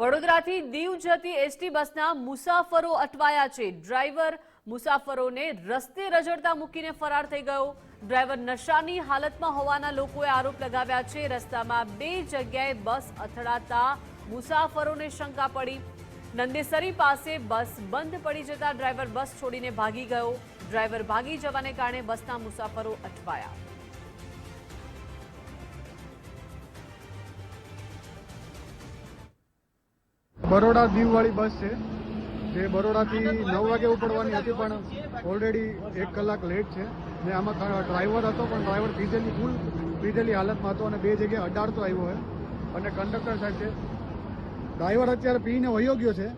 વડોદરાથી દીવ જતી એસટી બસના મુસાફરો અટવાયા છે. ડ્રાઈવર મુસાફરોને રસ્તે રજડતા મૂકીને ફરાર થઈ ગયો. ડ્રાઈવર નશાની હાલતમાં હોવાના લોકોએ આરોપ લગાવ્યા છે. રસ્તામાં બે જગ્યાએ બસ અથડાતા મુસાફરોને શંકા પડી. નંદેસરી પાસે બસ બંધ પડી જતા ડ્રાઈવર બસ છોડીને ભાગી ગયો. ડ્રાઈવર ભાગી જવાને કારણે બસના મુસાફરો અટવાયા. બરોડા દીવવાળી બસ છે. જે બરોડાથી નવ વાગે ઉપડવાની હતી પણ ઓલરેડી એક કલાક લેટ છે. ને આમાં ડ્રાઈવર હતો પણ ડ્રાઈવર પીધેલી ફૂલ પીધેલી હાલતમાં હતો અને બે જગ્યાએ અડાડતો આવ્યો હોય. અને કંડક્ટર સાહેબ છે. ડ્રાઈવર અત્યારે પીને વયો ગયો છે.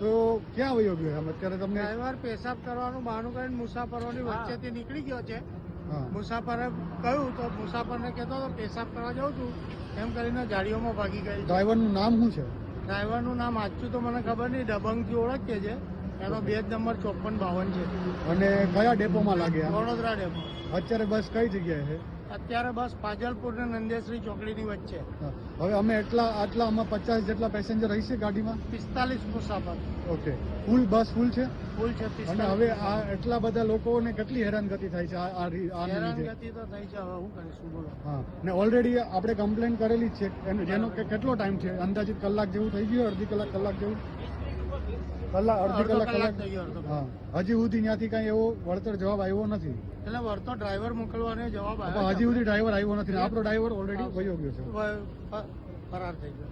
તો ક્યાં વયો ગયો આમ? અત્યારે તમને ડ્રાઈવર પેશાબ કરવાનું બહાનું કરીને મુસાફરોની વચ્ચેથી નીકળી ગયો છે. હા. મુસાફરે કહ્યું તો મુસાફરને કહેતો હતો પેશાબ કરવા જાઉં છું. એમ કરીને ગાડીઓમાં ભાગી ગઈ ડ્રાઈવરનું નામ શું છે? ડ્રાઈવરનું નામ આચું તો મને ખબર નહીં દબંગથી ઓળખીએ છે એનો બેજ નંબર ચોપન બાવન છે. અને કયા ડેપોમાં લાગ્યા? વડોદરા ડેપો. અત્યારે બસ કઈ જગ્યાએ છે? અત્યારે બસ પાજલપુર ને નંદેશ્રી ચોકડીની વચ્ચે. હવે અમે એટલા આટલા આમાં પચાસ જેટલા પેસેન્જર હશે ગાડીમાં? પિસ્તાલીસ મુસાફર. ઓકે. ફૂલ બસ ફૂલ છે? ફૂલ છે અને હવે આ એટલા બધા લોકોને કેટલી હેરાનગતિ થાય છે આ- હેરાનગતિ તો થાય છે હવે હું કરીશું બોલો. હા. ને ઓલરેડી આપણે કમ્પ્લેન કરેલી છે એનો જેનો કેટલો ટાઈમ છે? અંદાજિત કલાક જેવું થઈ ગયું અડધી કલાક કલાક જેવું? કલાક અડધી કલાક કલાક કલાક. થઈ ગયો હા. હજી સુધી ત્યાંથી કાંઈ એવો વળતર જવાબ આવ્યો નથી. એટલે વળતો ડ્રાઈવર મોકલવાનો જવાબ આવ્યો હજી સુધી ડ્રાઈવર આવ્યો નથી. આપણો ડ્રાઈવર ઓલરેડી વયો ગયો છે. ફરાર થઈ ગયો.